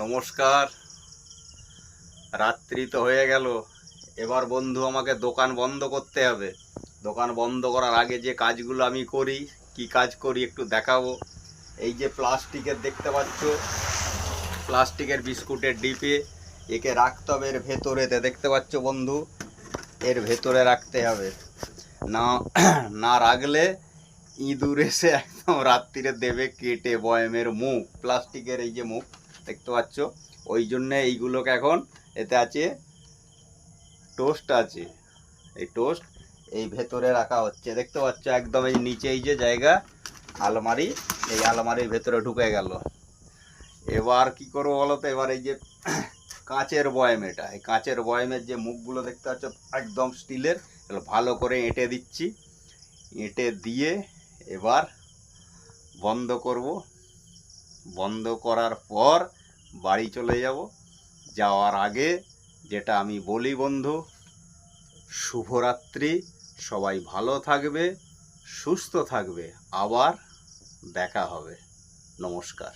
নমস্কার। রাত্রি তো হয়ে গেল। এবার বন্ধু, আমাকে দোকান বন্ধ করতে হবে। দোকান বন্ধ করার আগে যে কাজগুলো আমি করি, কি কাজ করি একটু দেখাবো। এই যে প্লাস্টিকের দেখতে পাচ্ছ, প্লাস্টিকের বিস্কুটের ডিপে, একে রাখতে হবে এর ভেতরেতে। দেখতে পাচ্ছ বন্ধু, এর ভেতরে রাখতে হবে। না না রাখলে ইঁদুর এসে একদম রাত্রিরে দেবে কেটে বয়মের মুখ, প্লাস্টিকের এই যে মুখ। দেখতে পাচ্ছ। ওই জন্যে এইগুলোকে এখন এতে আছে টোস্ট আছে। এই টোস্ট এই ভেতরে রাখা হচ্ছে। দেখতে পাচ্ছ একদম এই নিচে এই যে জায়গা, আলমারি, এই আলমারির ভেতরে ঢুকে গেল। এবার কি করব বলো তো? এবার এই যে কাঁচের বয়াম এটা। এই কাঁচের বয়ামের যে মুখগুলো দেখতে পাচ্ছ একদম স্টিলের ভালো করে এঁটে দিচ্ছি। এঁটে দিয়ে এবার বন্ধ করব। বন্ধ করার পর বাড়ি চলে যাব। যাওয়ার আগে যেটা আমি বলি বন্ধু, শুভরাত্রি, সবাই ভালো থাকবে, সুস্থ থাকবে, আবার দেখা হবে। নমস্কার।